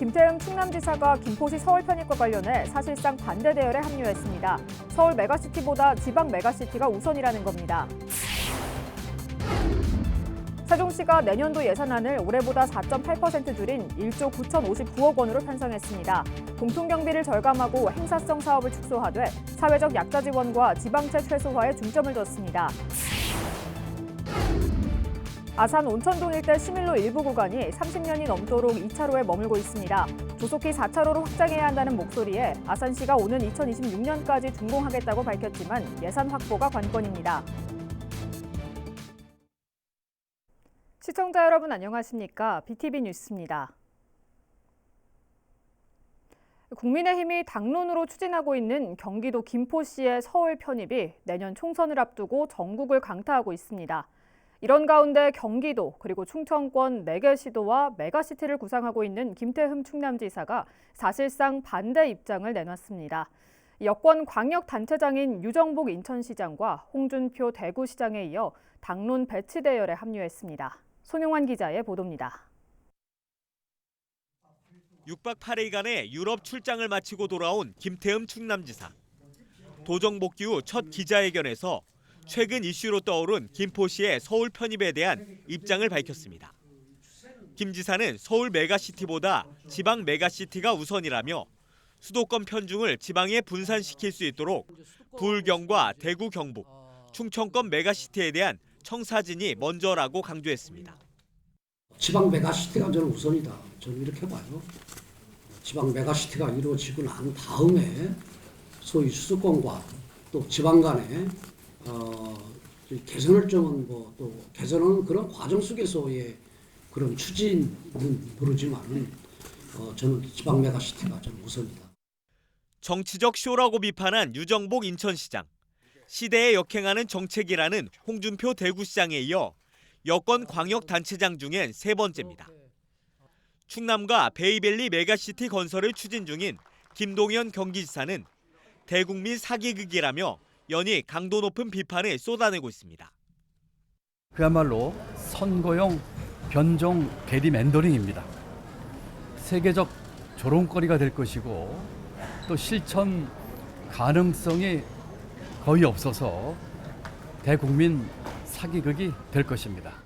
김태흠 충남지사가 김포시 서울 편입과 관련해 사실상 반대 대열에 합류했습니다. 서울 메가시티보다 지방 메가시티가 우선이라는 겁니다. 세종시가 내년도 예산안을 올해보다 4.8% 줄인 1조 9,059억 원으로 편성했습니다. 공통경비를 절감하고 행사성 사업을 축소하되 사회적 약자 지원과 지방채 최소화에 중점을 뒀습니다. 아산 온천동 일대 시밀로 일부 구간이 30년이 넘도록 2차로에 머물고 있습니다. 조속히 4차로로 확장해야 한다는 목소리에 아산시가 오는 2026년까지 준공하겠다고 밝혔지만 예산 확보가 관건입니다. 시청자 여러분 안녕하십니까? BTV 뉴스입니다. 국민의힘이 당론으로 추진하고 있는 경기도 김포시의 서울 편입이 내년 총선을 앞두고 전국을 강타하고 있습니다. 이런 가운데 경기도 그리고 충청권 4개 시도와 메가시티를 구상하고 있는 김태흠 충남지사가 사실상 반대 입장을 내놨습니다. 여권 광역 단체장인 유정복 인천시장과 홍준표 대구시장에 이어 당론 배치 대열에 합류했습니다. 손용환 기자의 보도입니다. 6박 8일간의 유럽 출장을 마치고 돌아온 김태흠 충남지사. 도정 복귀 후 첫 기자회견에서 최근 이슈로 떠오른 김포시의 서울 편입에 대한 입장을 밝혔습니다. 김 지사는 서울 메가시티보다 지방 메가시티가 우선이라며 수도권 편중을 지방에 분산시킬 수 있도록 부울경과 대구 경북, 충청권 메가시티에 대한 청사진이 먼저라고 강조했습니다. 지방 메가시티가 저는 우선이다. 저는 이렇게 봐요. 지방 메가시티가 이루어지고 난 다음에 소위 수도권과 또 지방 간에 어, 이 개선을 점은 뭐또 개선은 그런 과정 속에서의 그런 추진은 모르지만은 어, 저는 지방 메가시티가 저는 우선이다. 정치적 쇼라고 비판한 유정복 인천시장. 시대에 역행하는 정책이라는 홍준표 대구시장에 이어 여권 광역단체장 중엔 세 번째입니다. 충남과 베이밸리 메가시티 건설을 추진 중인 김동연 경기지사는 대국민 사기극이라며 연이 강도 높은 비판을 쏟아내고 있습니다. 그야말로 선거용 변종 게리맨더링입니다. 세계적 조롱거리가 될 것이고 또 실천 가능성이 거의 없어서 대국민 사기극이 될 것입니다.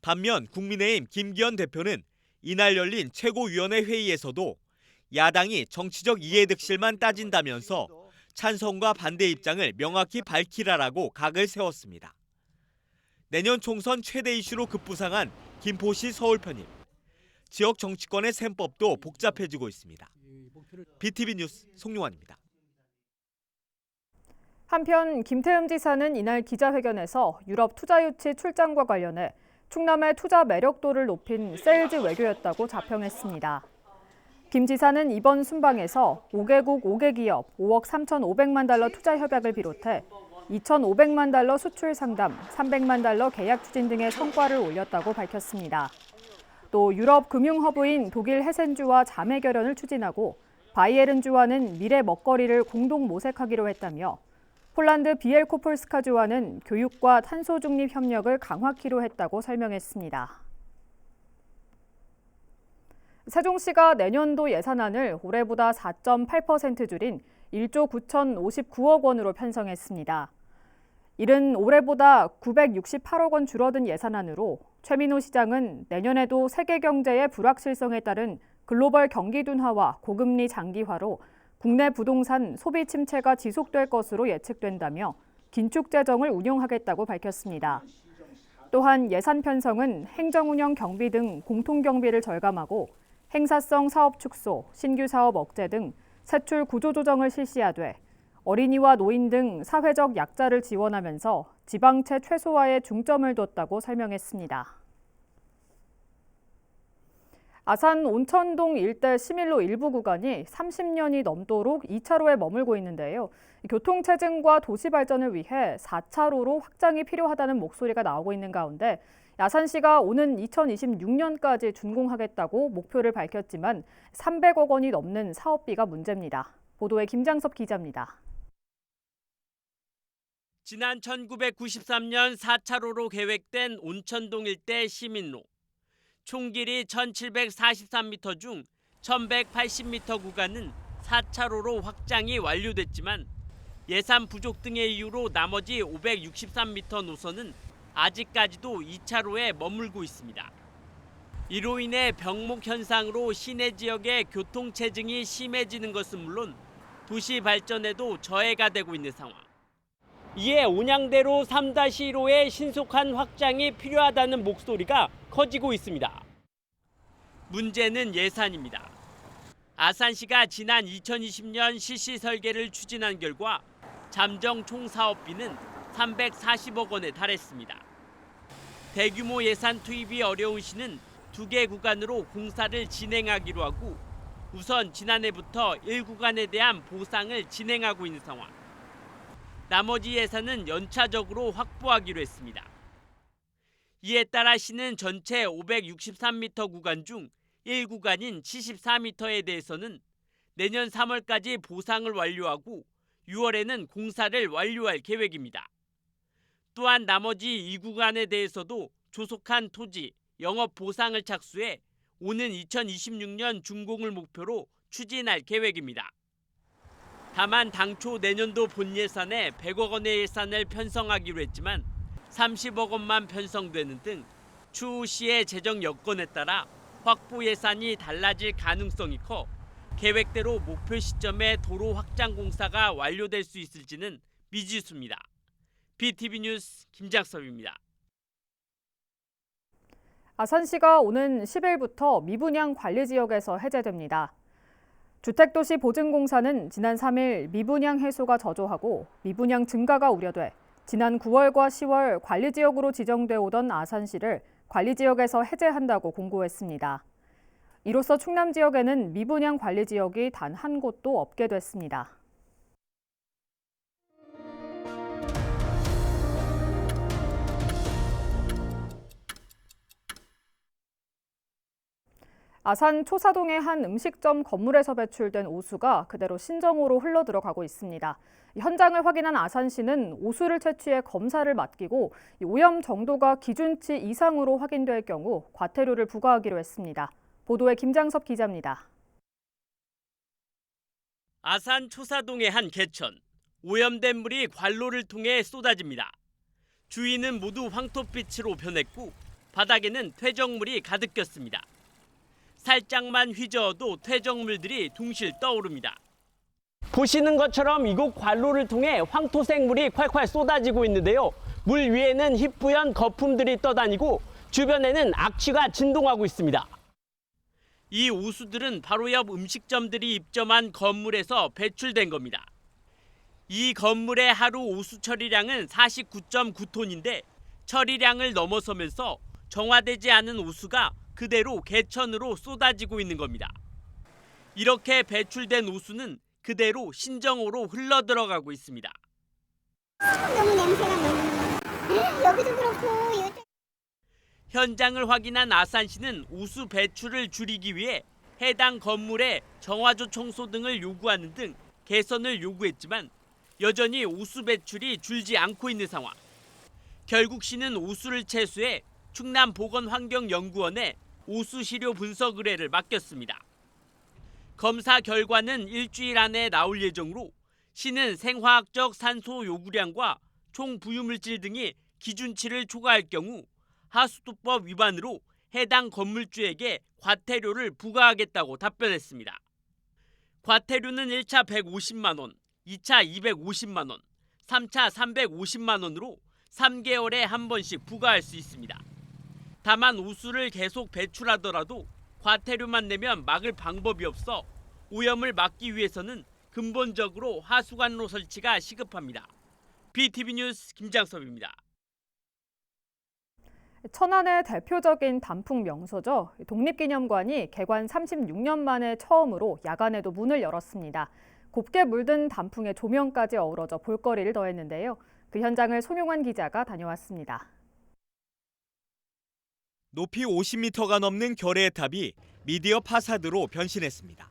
반면 국민의힘 김기현 대표는 이날 열린 최고위원회 회의에서도 야당이 정치적 이해득실만 따진다면서 찬성과 반대 입장을 명확히 밝히라라고 각을 세웠습니다. 내년 총선 최대 이슈로 급부상한 김포시 서울 편입. 지역 정치권의 셈법도 복잡해지고 있습니다. BTV 뉴스 송용환입니다. 한편 김태흠 지사는 이날 기자회견에서 유럽 투자 유치 출장과 관련해 충남의 투자 매력도를 높인 세일즈 외교였다고 자평했습니다. 김 지사는 이번 순방에서 5개국 5개 기업 5억 3,500만 달러 투자 협약을 비롯해 2,500만 달러 수출 상담, 300만 달러 계약 추진 등의 성과를 올렸다고 밝혔습니다. 또 유럽 금융 허브인 독일 헤센주와 자매 결연을 추진하고 바이에른주와는 미래 먹거리를 공동 모색하기로 했다며 폴란드 비엘코폴스카주와는 교육과 탄소 중립 협력을 강화키로 했다고 설명했습니다. 세종시가 내년도 예산안을 올해보다 4.8% 줄인 1조 9,059억 원으로 편성했습니다. 이른 올해보다 968억 원 줄어든 예산안으로 최민호 시장은 내년에도 세계 경제의 불확실성에 따른 글로벌 경기 둔화와 고금리 장기화로 국내 부동산 소비 침체가 지속될 것으로 예측된다며 긴축 재정을 운용하겠다고 밝혔습니다. 또한 예산 편성은 행정 운영 경비 등 공통 경비를 절감하고 행사성 사업 축소, 신규 사업 억제 등 세출 구조 조정을 실시하되 어린이와 노인 등 사회적 약자를 지원하면서 지방채 최소화에 중점을 뒀다고 설명했습니다. 아산 온천동 일대 시밀로 일부 구간이 30년이 넘도록 2차로에 머물고 있는데요. 교통 체증과 도시 발전을 위해 4차로로 확장이 필요하다는 목소리가 나오고 있는 가운데 야산시가 오는 2026년까지 준공하겠다고 목표를 밝혔지만 300억 원이 넘는 사업비가 문제입니다. 보도에 김장섭 기자입니다. 지난 1993년 4차로로 계획된 온천동 일대 시민로. 총 길이 1743m 중 1180m 구간은 4차로로 확장이 완료됐지만 예산 부족 등의 이유로 나머지 563m 노선은 아직까지도 2차로에 머물고 있습니다. 이로 인해 병목 현상으로 시내 지역의 교통 체증이 심해지는 것은 물론 도시 발전에도 저해가 되고 있는 상황. 이에 온양대로 3-1호의 신속한 확장이 필요하다는 목소리가 커지고 있습니다. 문제는 예산입니다. 아산시가 지난 2020년 실시 설계를 추진한 결과 잠정 총 사업비는 340억 원에 달했습니다. 대규모 예산 투입이 어려운 시는 두 개 구간으로 공사를 진행하기로 하고 우선 지난해부터 1구간에 대한 보상을 진행하고 있는 상황. 나머지 예산은 연차적으로 확보하기로 했습니다. 이에 따라 시는 전체 563m 구간 중 1구간인 74m에 대해서는 내년 3월까지 보상을 완료하고 6월에는 공사를 완료할 계획입니다. 또한 나머지 2구간에 대해서도 조속한 토지, 영업 보상을 착수해 오는 2026년 준공을 목표로 추진할 계획입니다. 다만 당초 내년도 본 예산에 100억 원의 예산을 편성하기로 했지만 30억 원만 편성되는 등 추후 시의 재정 여건에 따라 확보 예산이 달라질 가능성이 커 계획대로 목표 시점에 도로 확장 공사가 완료될 수 있을지는 미지수입니다. BTV 뉴스 김장섭입니다. 아산시가 오는 10일부터 미분양 관리 지역에서 해제됩니다. 주택도시 보증공사는 지난 3일 미분양 해소가 저조하고 미분양 증가가 우려돼 지난 9월과 10월 관리 지역으로 지정돼 오던 아산시를 관리 지역에서 해제한다고 공고했습니다. 이로써 충남 지역에는 미분양 관리 지역이 단 한 곳도 없게 됐습니다. 아산 초사동의 한 음식점 건물에서 배출된 오수가 그대로 신정호로 흘러 들어가고 있습니다. 현장을 확인한 아산시는 오수를 채취해 검사를 맡기고 오염 정도가 기준치 이상으로 확인될 경우 과태료를 부과하기로 했습니다. 보도에 김장섭 기자입니다. 아산 초사동의 한 개천 오염된 물이 관로를 통해 쏟아집니다. 주위는 모두 황토빛으로 변했고 바닥에는 퇴적물이 가득 꼈습니다. 살짝만 휘저어도 퇴적물들이 둥실 떠오릅니다. 보시는 것처럼 이곳 관로를 통해 황토색 물이 콸콸 쏟아지고 있는데요. 물 위에는 희뿌연 거품들이 떠다니고 주변에는 악취가 진동하고 있습니다. 이 오수들은 바로 옆 음식점들이 입점한 건물에서 배출된 겁니다. 이 건물의 하루 오수 처리량은 49.9톤인데 처리량을 넘어서면서 정화되지 않은 오수가 그대로 개천으로 쏟아지고 있는 겁니다. 이렇게 배출된 오수는 그대로 신정호로 흘러 들어가고 있습니다. 너무 냄새가 너무 여기도 그렇고 현장을 확인한 아산시는 오수 배출을 줄이기 위해 해당 건물에 정화조 청소 등을 요구하는 등 개선을 요구했지만 여전히 오수 배출이 줄지 않고 있는 상황. 결국 시는 오수를 채수해 충남보건환경연구원에 오수 시료 분석 의뢰를 맡겼습니다. 검사 결과는 일주일 안에 나올 예정으로 시는 생화학적 산소 요구량과 총 부유물질 등이 기준치를 초과할 경우 하수도법 위반으로 해당 건물주에게 과태료를 부과하겠다고 답변했습니다. 과태료는 1차 150만 원, 2차 250만 원, 3차 350만 원으로 3개월에 한 번씩 부과할 수 있습니다. 다만 우수를 계속 배출하더라도 과태료만 내면 막을 방법이 없어 오염을 막기 위해서는 근본적으로 하수관로 설치가 시급합니다. BTV 뉴스 김장섭입니다. 천안의 대표적인 단풍 명소죠. 독립기념관이 개관 36년 만에 처음으로 야간에도 문을 열었습니다. 곱게 물든 단풍의 조명까지 어우러져 볼거리를 더했는데요. 그 현장을 송용환 기자가 다녀왔습니다. 높이 50m가 넘는 결의 탑이 미디어 파사드로 변신했습니다.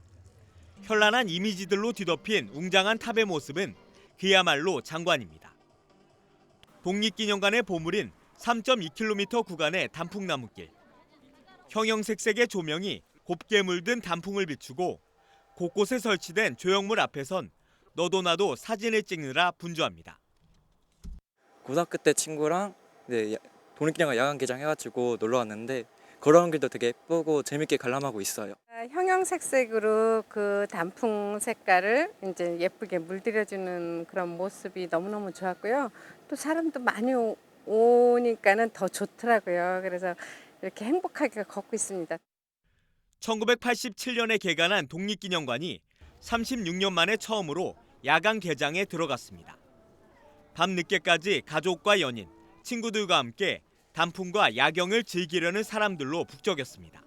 현란한 이미지들로 뒤덮인 웅장한 탑의 모습은 그야말로 장관입니다. 독립기념관의 보물인 3.2km 구간의 단풍나무길. 형형색색의 조명이 곱게 물든 단풍을 비추고 곳곳에 설치된 조형물 앞에선 너도 나도 사진을 찍느라 분주합니다. 고등학교 때 친구랑 독립기념관 야간 개장 해가지고 놀러 왔는데 걸어온 길도 되게 예쁘고 재밌게 관람하고 있어요. 아, 형형색색으로 그 단풍 색깔을 이제 예쁘게 물들여주는 그런 모습이 너무너무 좋았고요. 또 사람도 많이 오- 오니까는 더 좋더라고요. 그래서 이렇게 행복하게 걷고 있습니다. 1987년에 개관한 독립기념관이 36년 만에 처음으로 야간 개장에 들어갔습니다. 밤 늦게까지 가족과 연인, 친구들과 함께 단풍과 야경을 즐기려는 사람들로 북적였습니다.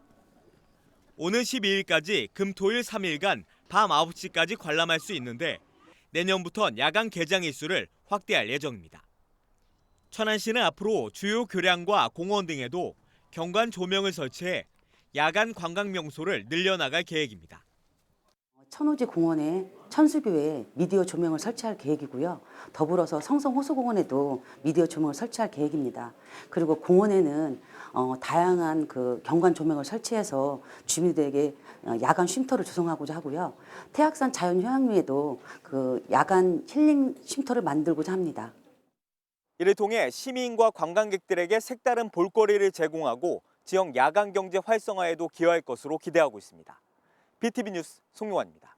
오는 12일까지 금토일 3일간 밤 9시까지 관람할 수 있는데 내년부턴 야간 개장 일수를 확대할 예정입니다. 천안시는 앞으로 주요 교량과 공원 등에도 경관 조명을 설치해 야간 관광 명소를 늘려나갈 계획입니다. 천호지 공원에 천수교에 미디어 조명을 설치할 계획이고요. 더불어서 성성 호수공원에도 미디어 조명을 설치할 계획입니다. 그리고 공원에는 어, 다양한 그 경관 조명을 설치해서 주민들에게 어, 야간 쉼터를 조성하고자 하고요. 태악산 자연휴양림에도 그 야간 힐링 쉼터를 만들고자 합니다. 이를 통해 시민과 관광객들에게 색다른 볼거리를 제공하고 지역 야간 경제 활성화에도 기여할 것으로 기대하고 있습니다. BTV 뉴스 송용환입니다.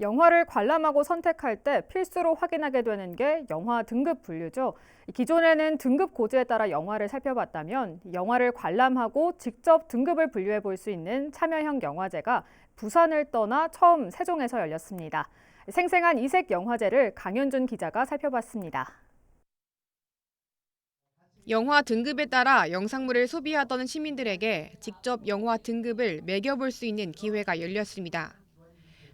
영화를 관람하고 선택할 때 필수로 확인하게 되는 게 영화 등급 분류죠. 기존에는 등급 고지에 따라 영화를 살펴봤다면 영화를 관람하고 직접 등급을 분류해 볼 수 있는 참여형 영화제가 부산을 떠나 처음 세종에서 열렸습니다. 생생한 이색 영화제를 강현준 기자가 살펴봤습니다. 영화 등급에 따라 영상물을 소비하던 시민들에게 직접 영화 등급을 매겨볼 수 있는 기회가 열렸습니다.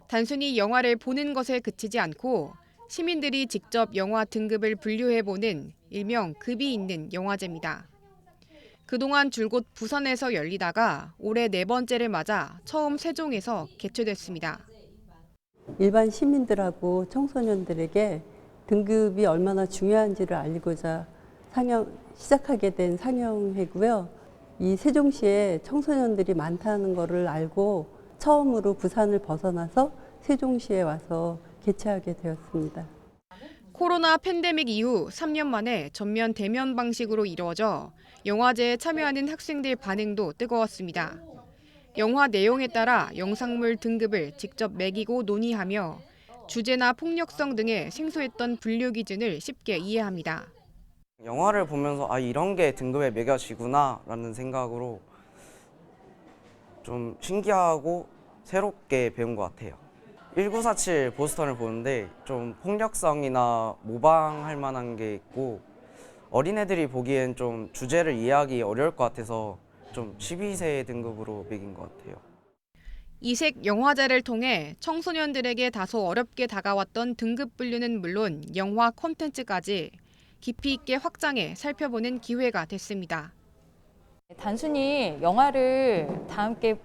단순히 영화를 보는 것에 그치지 않고 시민들이 직접 영화 등급을 분류해보는 일명 급이 있는 영화제입니다. 그동안 줄곧 부산에서 열리다가 올해 네 번째를 맞아 처음 세종에서 개최됐습니다. 일반 시민들하고 청소년들에게 등급이 얼마나 중요한지를 알리고자 상영 시작하게 된 상영회고요. 이 세종시에 청소년들이 많다는 것을 알고 처음으로 부산을 벗어나서 세종시에 와서 개최하게 되었습니다. 코로나 팬데믹 이후 3년 만에 전면 대면 방식으로 이루어져 영화제에 참여하는 학생들 반응도 뜨거웠습니다. 영화 내용에 따라 영상물 등급을 직접 매기고 논의하며 주제나 폭력성 등의 생소했던 분류 기준을 쉽게 이해합니다. 영화를 보면서 아 이런 게 등급에 매겨지구나라는 생각으로 좀 신기하고 새롭게 배운 것 같아요. 1947 보스턴을 보는데 좀 폭력성이나 모방할 만한 게 있고 어린애들이 보기엔 좀 주제를 이해하기 어려울 것 같아서 좀 12세 등급으로 매긴 것 같아요. 이색 영화제를 통해 청소년들에게 다소 어렵게 다가왔던 등급 분류는 물론 영화 콘텐츠까지 깊이 있게 확장해 살펴보는 기회가 됐습니다. 단순히 영화를 다 함께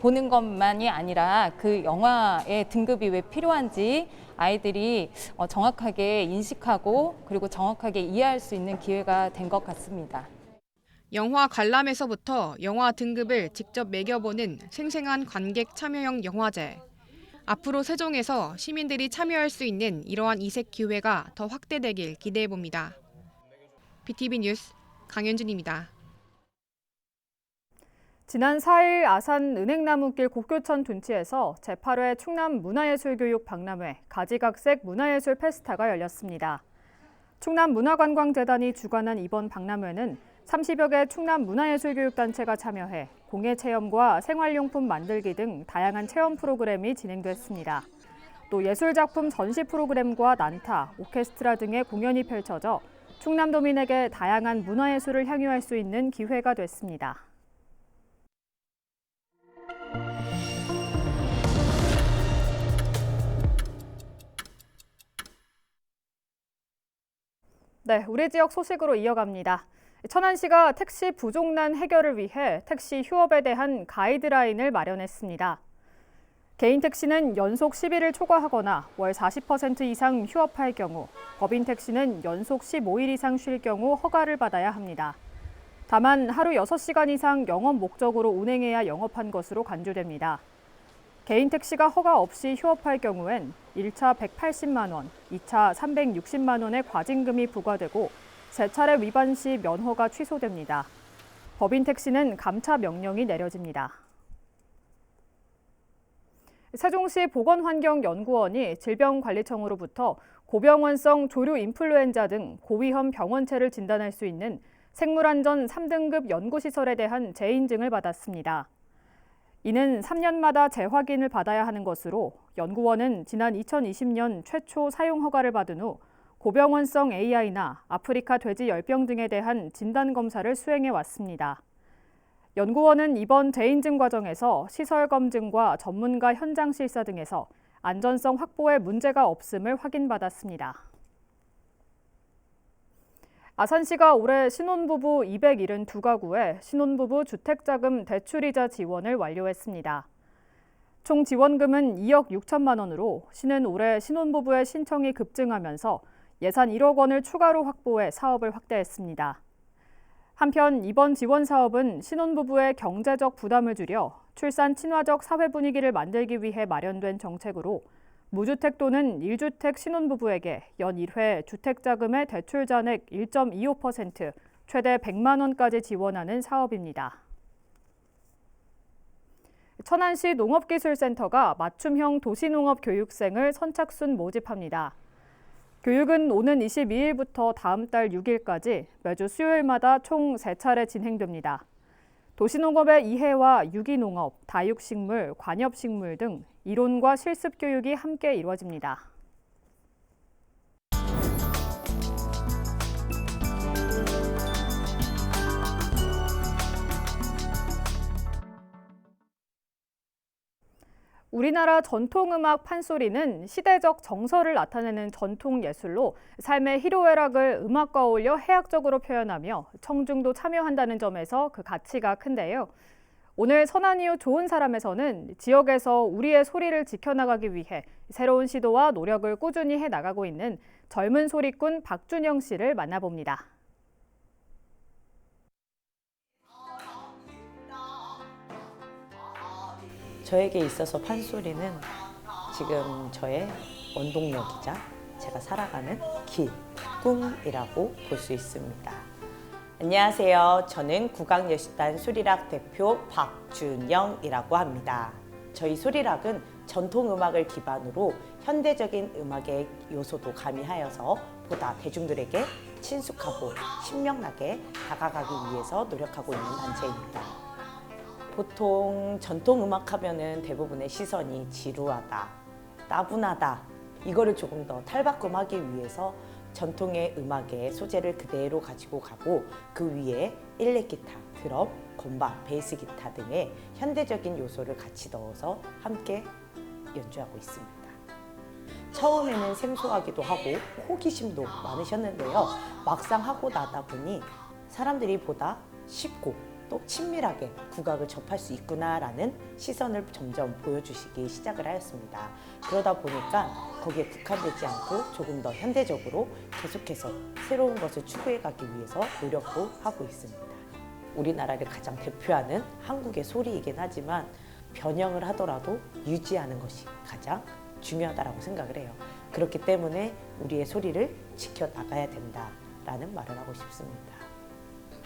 보는 것만이 아니라 그 영화의 등급이 왜 필요한지 아이들이 어, 정확하게 인식하고 그리고 정확하게 이해할 수 있는 기회가 된 것 같습니다. 영화 관람에서부터 영화 등급을 직접 매겨보는 생생한 관객 참여형 영화제. 앞으로 세종에서 시민들이 참여할 수 있는 이러한 이색 기회가 더 확대되길 기대해 봅니다. BTV 뉴스 강현준입니다. 지난 4일 아산 은행나무길 곡교천 둔치에서 제8회 충남 문화예술교육 박람회 가지각색 문화예술 페스타가 열렸습니다. 충남 문화관광재단이 주관한 이번 박람회는 30여 개 충남 문화예술교육단체가 참여해 공예 체험과 생활용품 만들기 등 다양한 체험 프로그램이 진행됐습니다. 또 예술작품 전시 프로그램과 난타, 오케스트라 등의 공연이 펼쳐져 충남도민에게 다양한 문화예술을 향유할 수 있는 기회가 됐습니다. 네, 우리 지역 소식으로 이어갑니다. 천안시가 택시 부족난 해결을 위해 택시 휴업에 대한 가이드라인을 마련했습니다. 개인 택시는 연속 10일을 초과하거나 월 40% 이상 휴업할 경우, 법인 택시는 연속 15일 이상 쉴 경우 허가를 받아야 합니다. 다만 하루 6시간 이상 영업 목적으로 운행해야 영업한 것으로 간주됩니다. 개인 택시가 허가 없이 휴업할 경우엔 1차 180만 원, 2차 360만 원의 과징금이 부과되고 세 차례 위반 시 면허가 취소됩니다. 법인 택시는 감차 명령이 내려집니다. 세종시 보건환경연구원이 질병관리청으로부터 고병원성 조류 인플루엔자 등 고위험 병원체를 진단할 수 있는 생물안전 3등급 연구시설에 대한 재인증을 받았습니다. 이는 3년마다 재확인을 받아야 하는 것으로 연구원은 지난 2020년 최초 사용 허가를 받은 후 고병원성 AI나 아프리카 돼지 열병 등에 대한 진단 검사를 수행해 왔습니다. 연구원은 이번 재인증 과정에서 시설 검증과 전문가 현장 실사 등에서 안전성 확보에 문제가 없음을 확인받았습니다. 아산시가 올해 신혼부부 272가구에 신혼부부 주택자금 대출이자 지원을 완료했습니다. 총 지원금은 2억 6천만 원으로 시는 올해 신혼부부의 신청이 급증하면서 예산 1억 원을 추가로 확보해 사업을 확대했습니다. 한편 이번 지원 사업은 신혼부부의 경제적 부담을 줄여 출산 친화적 사회 분위기를 만들기 위해 마련된 정책으로 무주택 또는 1주택 신혼부부에게 연 1회 주택자금의 대출 잔액 1.25% 최대 100만 원까지 지원하는 사업입니다. 천안시 농업기술센터가 맞춤형 도시농업 교육생을 선착순 모집합니다. 교육은 오는 22일부터 다음 달 6일까지 매주 수요일마다 총 3차례 진행됩니다. 도시농업의 이해와 유기농업, 다육식물, 관엽식물 등 이론과 실습 교육이 함께 이루어집니다. 우리나라 전통음악 판소리는 시대적 정서를 나타내는 전통 예술로 삶의 희로애락을 음악과 어울려 해학적으로 표현하며 청중도 참여한다는 점에서 그 가치가 큰데요. 오늘 선한 이유 좋은 사람에서는 지역에서 우리의 소리를 지켜나가기 위해 새로운 시도와 노력을 꾸준히 해 나가고 있는 젊은 소리꾼 박준영 씨를 만나봅니다. 저에게 있어서 판소리는 지금 저의 원동력이자 제가 살아가는 길, 꿈이라고 볼 수 있습니다. 안녕하세요. 저는 국악예술단 소리락 대표 박준영이라고 합니다. 저희 소리락은 전통음악을 기반으로 현대적인 음악의 요소도 가미하여서 보다 대중들에게 친숙하고 신명나게 다가가기 위해서 노력하고 있는 단체입니다. 보통 전통 음악 하면은 대부분의 시선이 지루하다, 따분하다 이거를 조금 더 탈바꿈하기 위해서 전통의 음악의 소재를 그대로 가지고 가고 그 위에 일렉 기타, 드럼, 건반, 베이스 기타 등의 현대적인 요소를 같이 넣어서 함께 연주하고 있습니다. 처음에는 생소하기도 하고 호기심도 많으셨는데요. 막상 하고 나다 보니 사람들이 보다 쉽고 또 친밀하게 국악을 접할 수 있구나라는 시선을 점점 보여주시기 시작을 하였습니다. 그러다 보니까 거기에 국한되지 않고 조금 더 현대적으로 계속해서 새로운 것을 추구해 가기 위해서 노력도 하고 있습니다. 우리나라를 가장 대표하는 한국의 소리이긴 하지만 변형을 하더라도 유지하는 것이 가장 중요하다고 생각을 해요. 그렇기 때문에 우리의 소리를 지켜나가야 된다라는 말을 하고 싶습니다.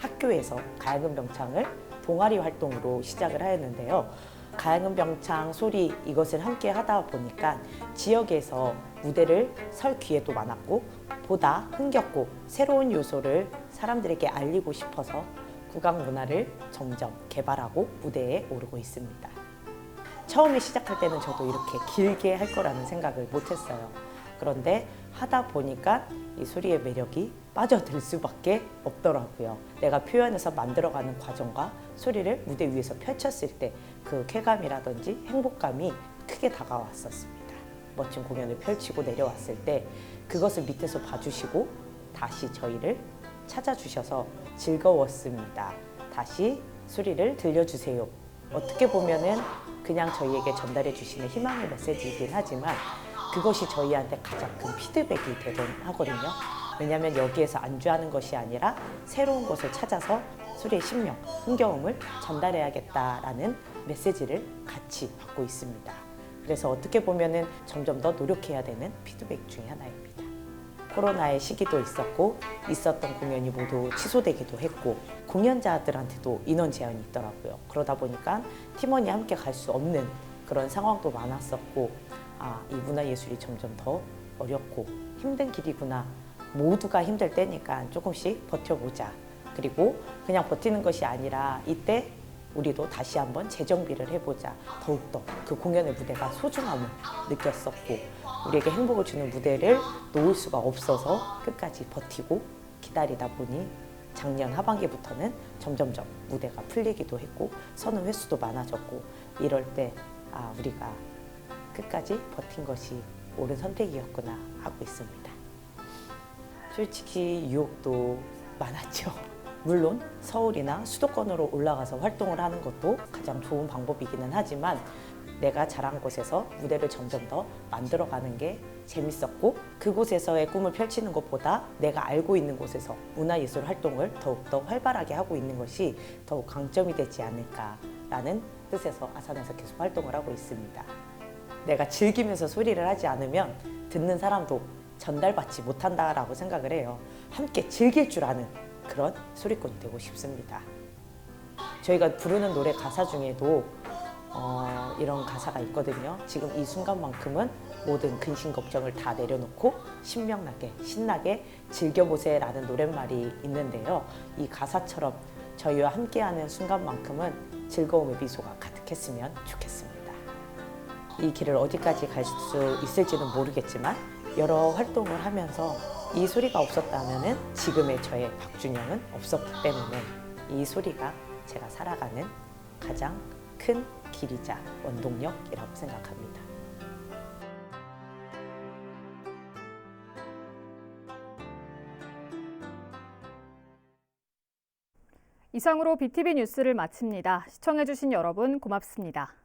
학교에서 가야금 병창을 동아리 활동으로 시작을 하였는데요. 가야금 병창 소리 이것을 함께 하다 보니까 지역에서 무대를 설 기회도 많았고 보다 흥겹고 새로운 요소를 사람들에게 알리고 싶어서 국악 문화를 점점 개발하고 무대에 오르고 있습니다. 처음에 시작할 때는 저도 이렇게 길게 할 거라는 생각을 못 했어요. 그런데 하다 보니까 이 소리의 매력이 빠져들 수밖에 없더라고요. 내가 표현해서 만들어가는 과정과 소리를 무대 위에서 펼쳤을 때 그 쾌감이라든지 행복감이 크게 다가왔었습니다. 멋진 공연을 펼치고 내려왔을 때 그것을 밑에서 봐주시고 다시 저희를 찾아주셔서 즐거웠습니다. 다시 소리를 들려주세요. 어떻게 보면은 그냥 저희에게 전달해 주시는 희망의 메시지이긴 하지만 그것이 저희한테 가장 큰 피드백이 되곤 하거든요. 왜냐하면 여기에서 안주하는 것이 아니라 새로운 것을 찾아서 소리의 신명, 흥겨움을 전달해야겠다라는 메시지를 같이 받고 있습니다. 그래서 어떻게 보면은 점점 더 노력해야 되는 피드백 중에 하나입니다. 코로나의 시기도 있었고 있었던 공연이 모두 취소되기도 했고 공연자들한테도 인원 제한이 있더라고요. 그러다 보니까 팀원이 함께 갈 수 없는 그런 상황도 많았었고 아, 이 문화예술이 점점 더 어렵고 힘든 길이구나. 모두가 힘들 때니까 조금씩 버텨보자. 그리고 그냥 버티는 것이 아니라 이때 우리도 다시 한번 재정비를 해보자. 더욱더 그 공연의 무대가 소중함을 느꼈었고 우리에게 행복을 주는 무대를 놓을 수가 없어서 끝까지 버티고 기다리다 보니 작년 하반기부터는 점점점 무대가 풀리기도 했고 서는 횟수도 많아졌고 이럴 때 아, 우리가 끝까지 버틴 것이 옳은 선택이었구나 하고 있습니다. 솔직히 유혹도 많았죠. 물론 서울이나 수도권으로 올라가서 활동을 하는 것도 가장 좋은 방법이기는 하지만 내가 자란 곳에서 무대를 점점 더 만들어가는 게 재밌었고 그곳에서의 꿈을 펼치는 것보다 내가 알고 있는 곳에서 문화예술 활동을 더욱더 활발하게 하고 있는 것이 더욱 강점이 되지 않을까라는 뜻에서 아산에서 계속 활동을 하고 있습니다. 내가 즐기면서 소리를 하지 않으면 듣는 사람도 전달받지 못한다라고 생각을 해요. 함께 즐길 줄 아는 그런 소리꾼이 되고 싶습니다. 저희가 부르는 노래 가사 중에도 어, 이런 가사가 있거든요. 지금 이 순간만큼은 모든 근심 걱정을 다 내려놓고 신명나게 신나게 즐겨보세라는 노랫말이 있는데요. 이 가사처럼 저희와 함께하는 순간만큼은 즐거움의 미소가 가득했으면 좋겠습니다. 이 길을 어디까지 갈 수 있을지는 모르겠지만 여러 활동을 하면서 이 소리가 없었다면 지금의 저의 박준영은 없었기 때문에 이 소리가 제가 살아가는 가장 큰 길이자 원동력이라고 생각합니다. 이상으로 BTV 뉴스를 마칩니다. 시청해주신 여러분 고맙습니다.